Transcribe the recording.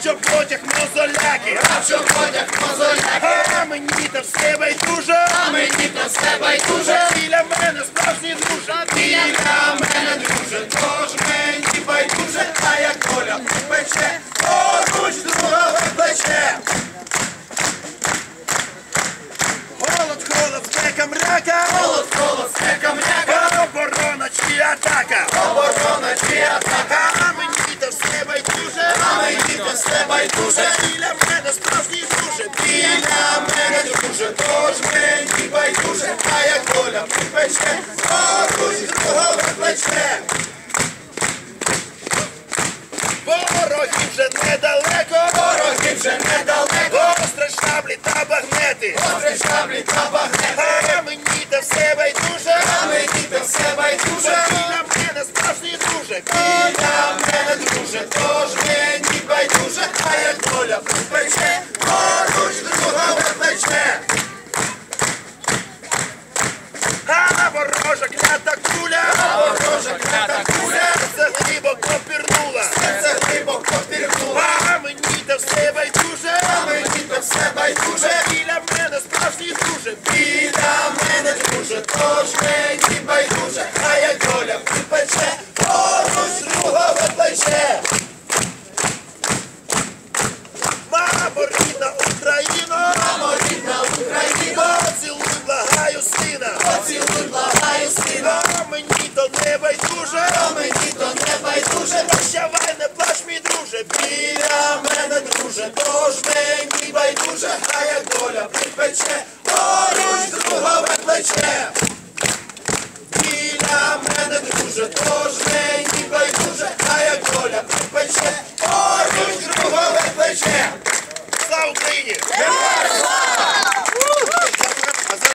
що потяг мозоляки, а що ходять мозоляки, а мені та все байдуже, а мені то все байдуже, біля мене справжній друже, біля мене друже, тож мені байдуже, а як доля пече, поруч другове плече. голод, холод, спека, мряка, Голод, голод, спека, м'яка, оборона чи атака, оборона чи атака, все байдуже, біля мене справжній друже, біля мене друже, тож мені байдуже, а як доля пече, поруч другове плече. ворогів вже недалеко, Ворогів вже недалеко, гостре шаблі та багнети, Добре шаблі та багнети, а мені та все байдуже, поруч а ворожа клята куля, Ворожа клята куля, це глибоко пірнула, серце глибоко пірнула, а мені та все байдуже, а мені то все байдуже, біля мене справжній друже, біля мене друже, тож мені тож мені байдуже, а як доля припече, поруч другове плече. Біля мене друже, тож мені байдуже, а як доля припече, поруч другове плече. слава Україні!